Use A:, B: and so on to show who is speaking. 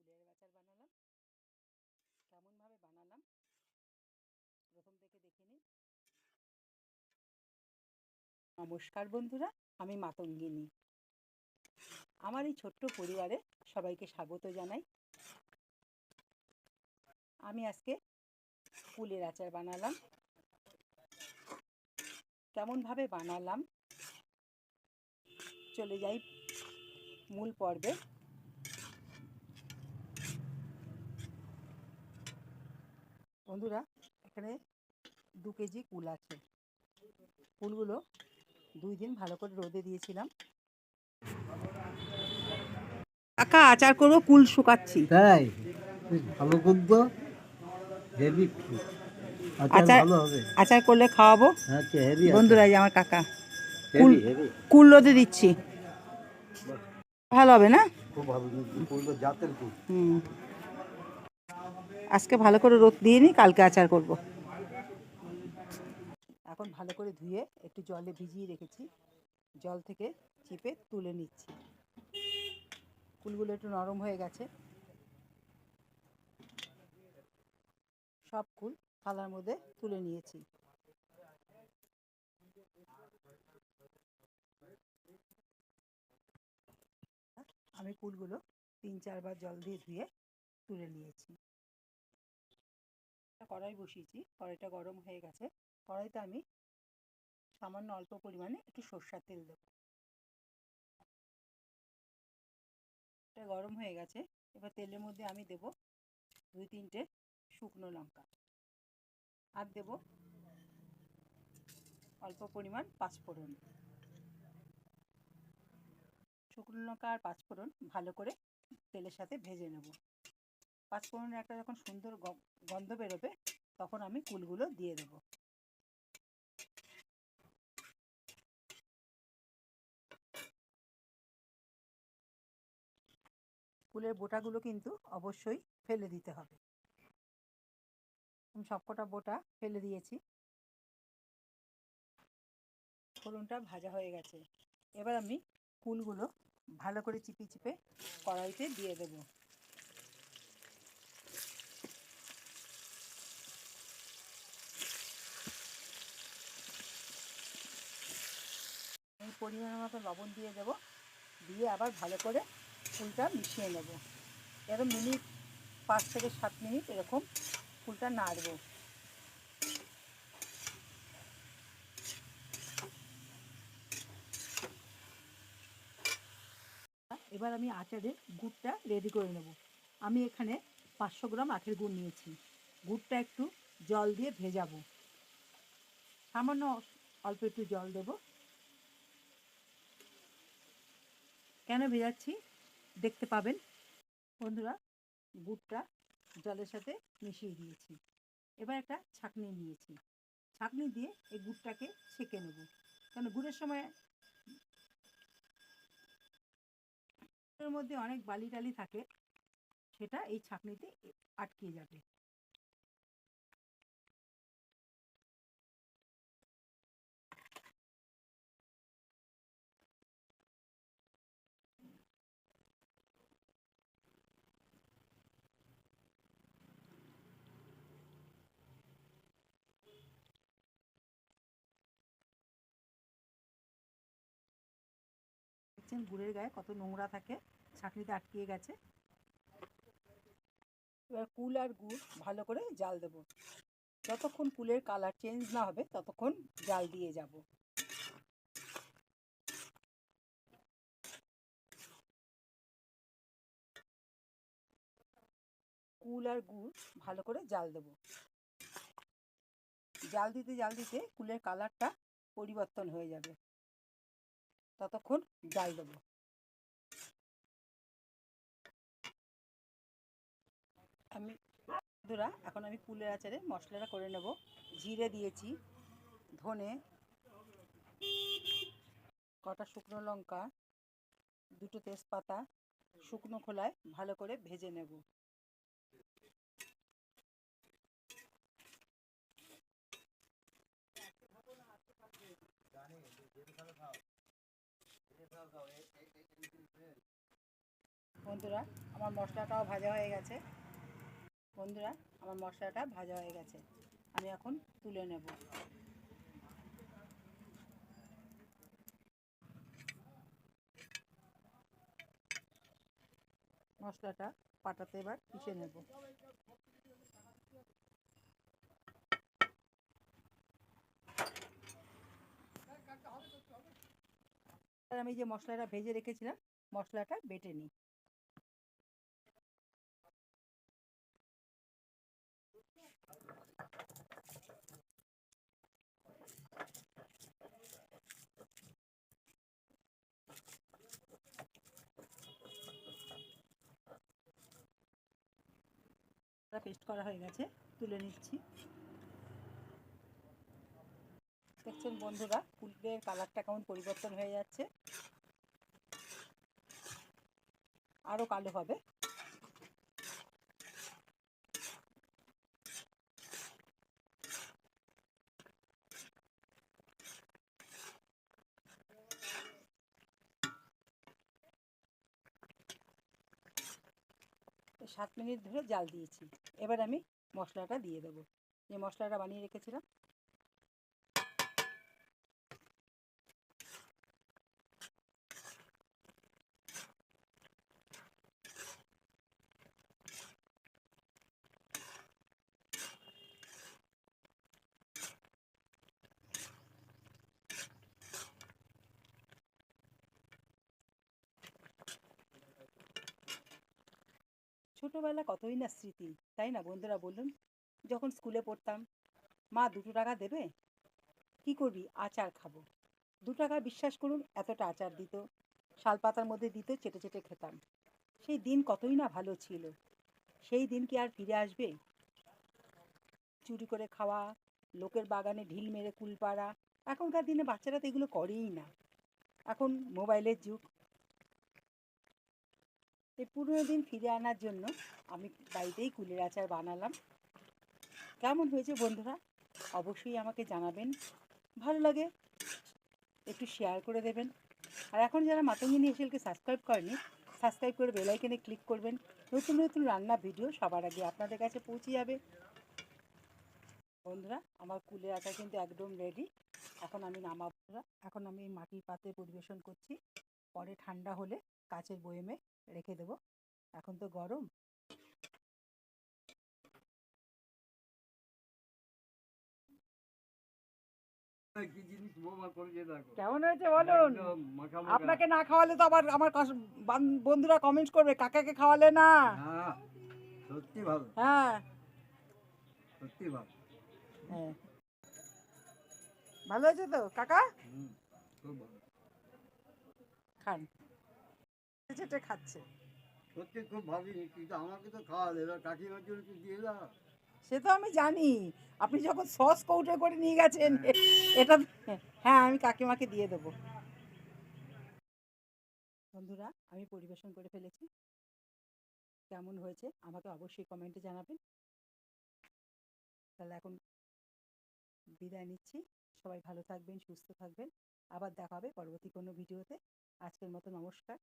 A: আচার বানালাম। কেমনভাবে বানালাম? প্রথম থেকে দেখে নিন নমস্কার বন্ধুরা, আমি মাতঙ্গিনী। আমার এই ছোট্ট পরিবারে সবাইকে স্বাগত জানাই। আমি আজকে ফুলের আচার বানালাম। কেমনভাবে বানালাম? চলে যাই মূল পর্বে। বন্ধুরা এখানে দু কেজি কুল আছে। কুলগুলো দুই দিন ভালো করে রোদে দিয়েছিলাম। কাকা আচার করব কুল শুকাচ্ছি।
B: তাই? ভালো করতো হেভি
A: আচার-
B: ভালো হবে।
A: আচার করলে খাওয়াবো?
B: আচ্ছা হেভি
A: বন্ধুরা এই আমার কাকা কুল- কুল রোদে দিচ্ছি। ভালো হবে না?
B: খুব ভালো করব জাতের কুল।
A: হুম। আজকে ভালো করে রোদ দিয়ে নিই কালকে আচার করব। এখন ভালো করে ধুয়ে একটু জলে ভিজিয়ে রেখেছি। জল থেকে চিপে তুলে নিচ্ছি। কুলগুলো একটু নরম হয়ে গেছে। সব কুল থালার মধ্যে তুলে নিয়েছি। আমি কুলগুলো তিন চারবার জল দিয়ে ধুয়ে তুলে নিয়েছি। কড়াই বসিয়েছি, কড়াইটা গরম হয়ে গেছে। কড়াইতে আমি সামান্য অল্প পরিমাণে একটু সর্ষার তেল দেবো। এটা গরম হয়ে গেছে। এবার তেলের মধ্যে আমি দেব দুই তিনটে শুকনো লঙ্কা। আর দেব অল্প পরিমাণ পাঁচফোড়ন। শুকনো লঙ্কা আর পাঁচফোড়ন ভালো করে তেলের সাথে ভেজে নেব। পাঁচফোড়নের একটা যখন সুন্দর গন্ধ বেরোবে, তখন আমি কুলগুলো দিয়ে দেবো। কুলের বোটাগুলো কিন্তু অবশ্যই ফেলে দিতে হবে। আমি সবকটা বোটা ফেলে দিয়েছি। ফোড়নটা ভাজা হয়ে গেছে। এবার আমি কুলগুলো ভালো করে চিপে চিপে কড়াইতে দিয়ে দেবো। পরিমাণ মতো লবণ দিয়ে দেবো। দিয়ে আবার ভালো করে ফুলটা মিশিয়ে নেব। এরকম মিনিট, পাঁচ থেকে সাত মিনিট এরকম ফুলটা নাড়বো। এবার আমি আচারের গুড়টা রেডি করে নেব। আমি এখানে পাঁচশো গ্রাম আখের গুড় নিয়েছি। গুড়টা একটু জল দিয়ে ভেজাবো। সামান্য অল্প একটু জল দেব। কেন ভেজাচ্ছি? দেখতে পাবেন। বন্ধুরা, গুড়টা জলের সাথে মিশিয়ে দিয়েছি। এবার একটা ছাঁকনি নিয়েছি। ছাঁকনি দিয়ে এই গুড়টাকে ছেঁকে নেব। কারণ গুড়ের সময় মধ্যে অনেক বালি টালি থাকে, সেটা এই ছাঁকনিতে আটকে যাবে। দেখছেন গুড়ের গায়ে কত নোংরা থাকে, ছাঁকনিতে আটকে গেছে। এবার কুল আর গুড় ভালো করে জাল দেব। যতক্ষণ কুলের কালার চেঞ্জ না হবে, ততক্ষণ জাল দিয়ে যাব। কুল আর গুড় ভালো করে জাল দেব। জাল দিতে জাল দিতে কুলের কালারটা পরিবর্তন হয়ে যাবে। ততক্ষণ জাল দেবো। আমি বন্ধুরা, এখন আমি কুলের আচারে মশলাটা করে নেব। জিরে দিয়েছি, ধনে, কটা শুকনো লঙ্কা, দুটো তেজপাতা, শুকনো খোলায় ভালো করে ভেজে নেব। বন্ধুরা আমার মশলাটাও ভাজা হয়ে গেছে বন্ধুরা আমার মশলাটা ভাজা হয়ে গেছে আমি এখন তুলে নেব মশলাটা পাটাতে এবার পিষে নেব আর আমি যে মশলাটা ভেজে রেখেছিলাম, মশলাটা বেটে নিই। পেস্ট করা হয়ে গেছে, তুলে নিচ্ছি। দেখছেন বন্ধুরা ফুলের কালারটা কেমন পরিবর্তন হয়ে যাচ্ছে। আরও কালো হবে। সাত মিনিট ধরে জাল দিয়েছি। এবার আমি মশলাটা দিয়ে দেবো। যে মশলাটা বানিয়ে রেখেছিলাম ছোটোবেলা কতই না স্মৃতি, তাই না বন্ধুরা বলুন? যখন স্কুলে পড়তাম, মা দুটো টাকা দেবে? কি করবি? আচার খাব। দু টাকা বিশ্বাস করুন, এতটা আচার দিত। শালপাতার মধ্যে দিত, চেটে চেটে খেতাম। সেই দিন কতই না ভালো ছিল। সেই দিন কি আর ফিরে আসবে? চুরি করে খাওয়া, লোকের বাগানে ঢিল মেরে কুল পাড়া এখনকার দিনে বাচ্চারা তো এগুলো করেই না। এখন মোবাইলের যুগ। এই পুরোনো দিন ফিরে আনার জন্য আমি বাড়িতেই কুলের আচার বানালাম। কেমন হয়েছে বন্ধুরা? অবশ্যই আমাকে জানাবেন। ভালো লাগে, একটু শেয়ার করে দেবেন। আর এখন যারা মাতঙ্গিনী এসেলকে সাবস্ক্রাইব করেনি সাবস্ক্রাইব করে বেলাইকেনে ক্লিক করবেন। নতুন নতুন রান্না ভিডিও সবার আগে আপনাদের কাছে পৌঁছে যাবে। বন্ধুরা, আমার কুলের আচার কিন্তু একদম রেডি এখন আমি নামাবো। এখন আমি মাটির পাত্রে পরিবেশন করছি। পরে ঠান্ডা হলে কাচের বয়েমে রেখে দেবো। এখন তো গরম। কেমন হয়েছে বলুন। আপনাকে না খাওয়ালে তো আবার আমার বান- বন্ধুরা কমেন্ট করবে কাকাকে খাওয়ালে না।
B: হ্যাঁ সত্যি ভালো।
A: হ্যাঁ।
B: সত্যি ভালো।
A: হ্যাঁ। ভালো হয়েছে তো কাকা?
B: খুব ভালো।
A: খান। চেটে খাচ্ছে।
B: সত্যি খুব জিনিস কিন্তু আমাকে তো খাওয়া দেবে কাকিমার জন্য একটু দিয়ে দাও
A: সে তো আমি জানি। আপনি যখন সস কৌটো করে নিয়ে গেছেন এটা হ্যাঁ আমি কাকিমাকে দিয়ে দেবো। বন্ধুরা আমি পরিবেশন করে ফেলেছি। কেমন হয়েছে আমাকে অবশ্যই কমেন্টে জানাবেন। তাহলে এখন বিদায় নিচ্ছি। সবাই ভালো থাকবেন সুস্থ থাকবেন। আবার দেখা হবে পরবর্তী কোনো ভিডিওতে। আজকের মতো নমস্কার।